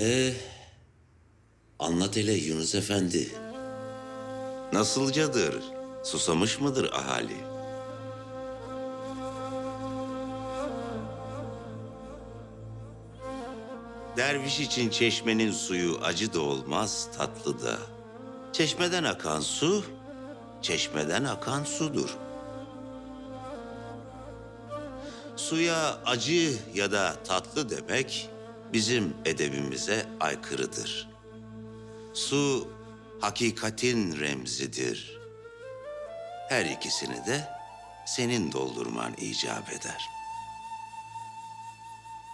Ee, anlat hele Yunus Efendi. Nasılcadır? Susamış mıdır ahali? Derviş için çeşmenin suyu acı da olmaz, tatlı da. Çeşmeden akan su, çeşmeden akan sudur. Suya acı ya da tatlı demek bizim edebimize aykırıdır. Su hakikatin remzidir. Her ikisini de senin doldurman icap eder.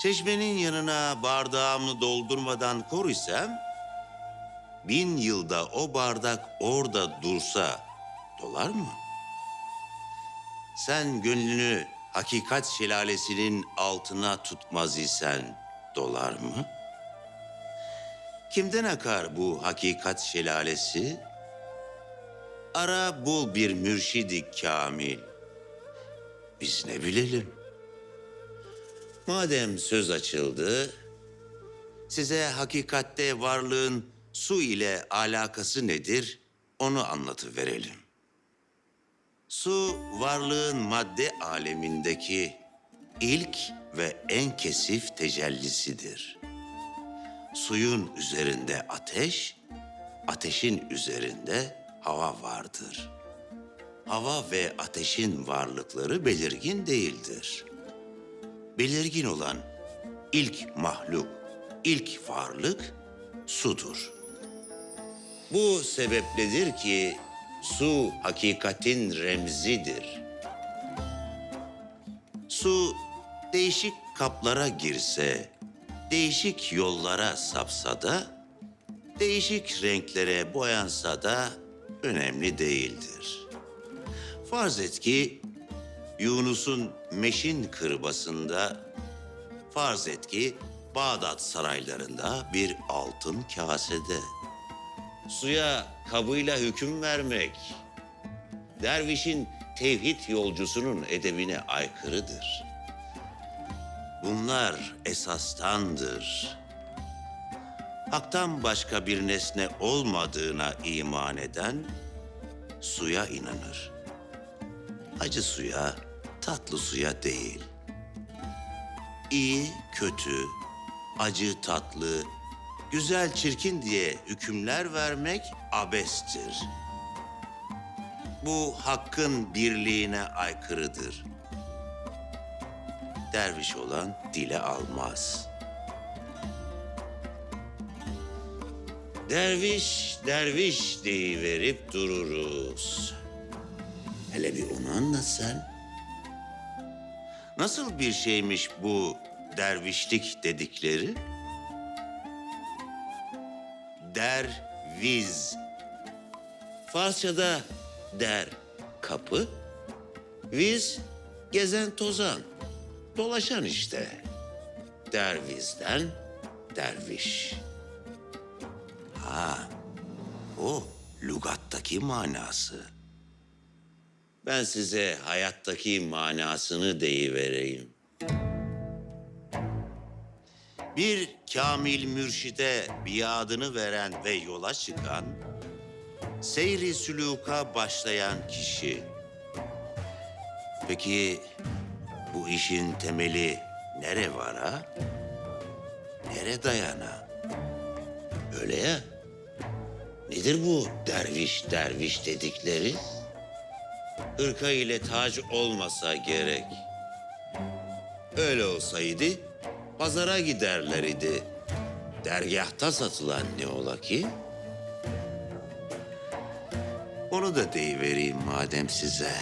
Çeşmenin yanına bardağımı doldurmadan kor isem, bin yılda o bardak orada dursa dolar mı? Sen gönlünü hakikat şelalesinin altına tutmaz isen dolar mı? Kimden akar bu hakikat şelalesi? Ara bul bir mürşidi kamil. Biz ne bilelim? Madem söz açıldı, size hakikatte varlığın su ile alakası nedir onu anlatıverelim. Su varlığın madde alemindeki ilk ve en kesif tecellisidir. Suyun üzerinde ateş, ateşin üzerinde hava vardır. Hava ve ateşin varlıkları belirgin değildir. Belirgin olan ilk mahluk, ilk varlık sudur. Bu sebepledir ki su hakikatin remzidir. Su değişik kaplara girse, değişik yollara sapsa da, değişik renklere boyansa da önemli değildir. Farz et ki Yunus'un meşin kırbasında, farz et ki Bağdat saraylarında bir altın kasede. Suya kabıyla hüküm vermek, dervişin tevhid yolcusunun edebine aykırıdır. Bunlar esastandır. Hak'tan başka bir nesne olmadığına iman eden suya inanır. Acı suya, tatlı suya değil. İyi, kötü, acı, tatlı, güzel, çirkin diye hükümler vermek abestir. Bu hakkın birliğine aykırıdır. Derviş olan dile almaz. Derviş, derviş verip dururuz. Hele bir onu anlat. Nasıl bir şeymiş bu dervişlik dedikleri? Derviz. Farsçada der kapı, viz gezen tozan, dolaşan işte. Dervizden derviş. Ha, o lügattaki manası. Ben size hayattaki manasını deyivereyim. Bir kamil mürşide biadını veren ve yola çıkan, seyri süluka başlayan kişi. Peki bu işin temeli nere var ha? Nere dayana? Öyle ya. Nedir bu derviş derviş dedikleri? Hırka ile tac olmasa gerek. Öyle olsaydı pazara giderler idi. Dergahta satılan ne ola ki? Onu da deyivereyim madem size.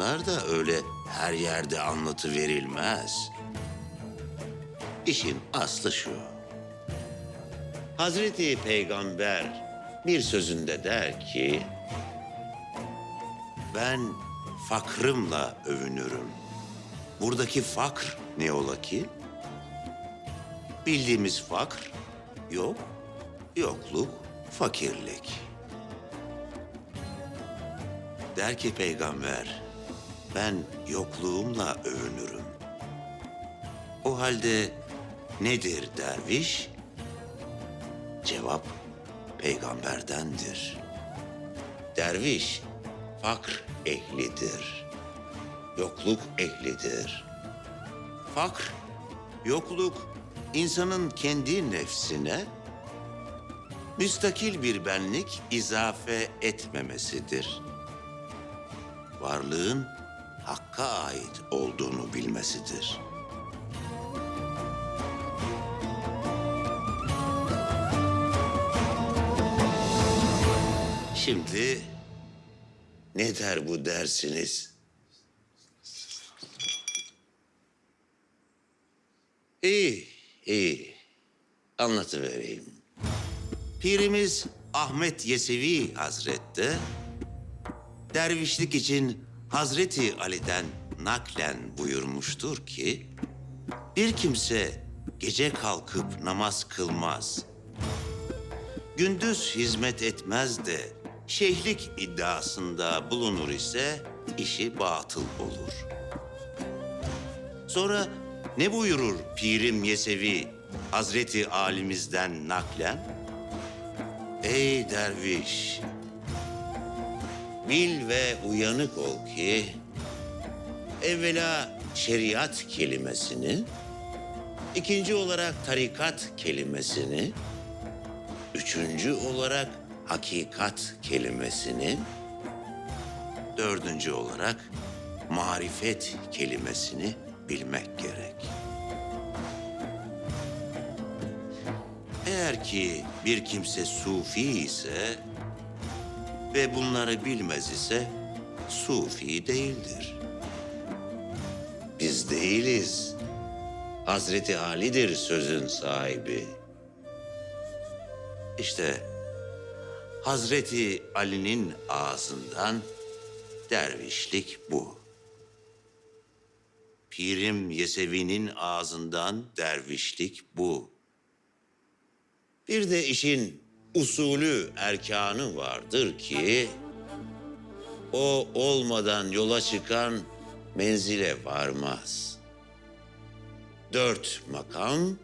Bunlar da öyle her yerde anlatı verilmez. İşin aslı şu. Hazreti Peygamber bir sözünde der ki... Ben fakrımla övünürüm. Buradaki fakr ne ola ki? Bildiğimiz fakr yok, yokluk, fakirlik. Der ki peygamber, ben yokluğumla övünürüm. O halde Nedir derviş? Cevap peygamberdendir. Derviş fakr ehlidir. Yokluk ehlidir. Fakr, yokluk insanın kendi nefsine müstakil bir benlik izafe etmemesidir. Varlığın hakka ait olduğunu bilmesidir. Şimdi ne der bu dersiniz? İyi, iyi. Anlatıvereyim. Pirimiz Ahmet Yesevi Hazret'te dervişlik için Hazreti Ali'den naklen buyurmuştur ki bir kimse gece kalkıp namaz kılmaz, gündüz hizmet etmez de şeyhlik iddiasında bulunur ise işi batıl olur. Sonra ne buyurur Pirim Yesevi Hazreti Alimizden naklen? Ey derviş! Bil ve uyanık ol ki evvela şeriat kelimesini, ikinci olarak tarikat kelimesini, üçüncü olarak hakikat kelimesini, dördüncü olarak marifet kelimesini bilmek gerek. Eğer ki bir kimse sufi ise ve bunları bilmez ise sufi değildir. Biz değiliz. Hazreti Ali'dir sözün sahibi. İşte Hazreti Ali'nin ağzından dervişlik bu. Pirim Yesevi'nin ağzından dervişlik bu. Bir de işin usulü erkanı vardır ki o olmadan yola çıkan menzile varmaz. Dört makam,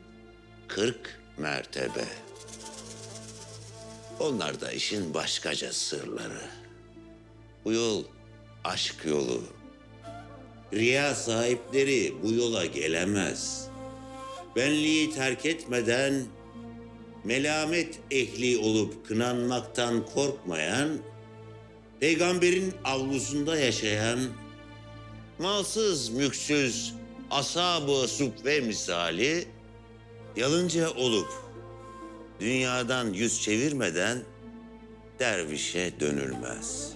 kırk mertebe. Onlar da işin başkaca sırları. Bu yol aşk yolu. Riya sahipleri bu yola gelemez. Benliği terk etmeden melamet ehli olup kınanmaktan korkmayan, peygamberin avlusunda yaşayan, malsız, mülksüz, ashab-ı sufve misali, yalınca olup dünyadan yüz çevirmeden dervişe dönülmez.